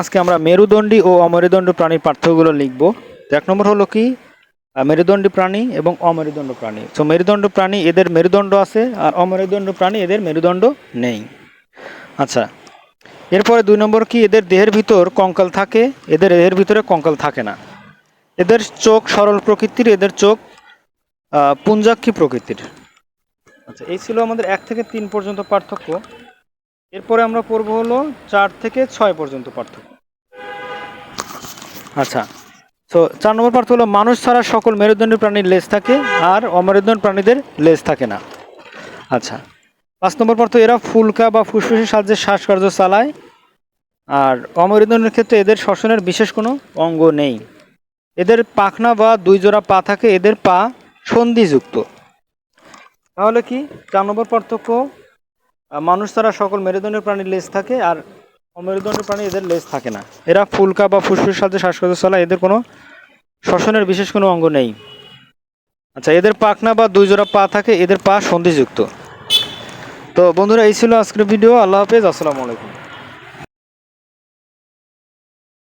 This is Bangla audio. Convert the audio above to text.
আজকে আমরা মেরুদণ্ডী ও অমেরুদণ্ডী প্রাণীর পার্থক্যগুলো লিখব। এক নম্বর হলো কি? মেরুদণ্ডী প্রাণী এবং অমেরুদণ্ড প্রাণী। তো মেরুদণ্ড প্রাণী এদের মেরুদণ্ড আছে আর অমেরুদণ্ড প্রাণী এদের মেরুদণ্ড নেই। আচ্ছা এরপরে দুই নম্বর কি? এদের দেহের ভিতর কঙ্কাল থাকে, এদের দেহের ভিতরে কঙ্কাল থাকে না। এদের চোখ সরল প্রকৃতির, এদের চোখ পুঞ্জাক্ষী প্রকৃতির। আচ্ছা এই ছিল আমাদের এক থেকে তিন পর্যন্ত পার্থক্য। এরপরে আমরা পড়ব হলো চার থেকে ছয় পর্যন্ত পার্থক্য। আচ্ছা তো চার নম্বর পার্থক্য হলো, মানুষ ছাড়া সকল মেরুদণ্ডী প্রাণীর লেজ থাকে আর অমেরুদণ্ড প্রাণীদের লেজ থাকে না। আচ্ছা পাঁচ নম্বর পার্থক্য, এরা ফুলকা বা ফুসফুসের সাহায্যে শ্বাসকার্য চালায় আর অমেরুদণ্ডের ক্ষেত্রে এদের শ্বসনের বিশেষ কোনো অঙ্গ নেই। এদের পাখনা বা দুই জোড়া পা থাকে, এদের পা সন্ধিযুক্ত। তাহলে কি? চার নম্বর পার্থক্য মানুষ তারা সকল মেরুদণ্ডের প্রাণীর লেজ থাকে আর অমেরুদণ্ডের প্রাণী এদের লেজ থাকে না। এরা ফুলকা বা ফুসফুসের সাথে শ্বাসকষ্ট চলা এদের কোনো শ্বসনের বিশেষ কোনো অঙ্গ নেই। আচ্ছা এদের পাখনা বা দুই জোড়া পা থাকে, এদের পা সন্ধিযুক্ত। তো বন্ধুরা, এই ছিল আজকের ভিডিও। আল্লাহ হাফেজ, আসসালামু আলাইকুম।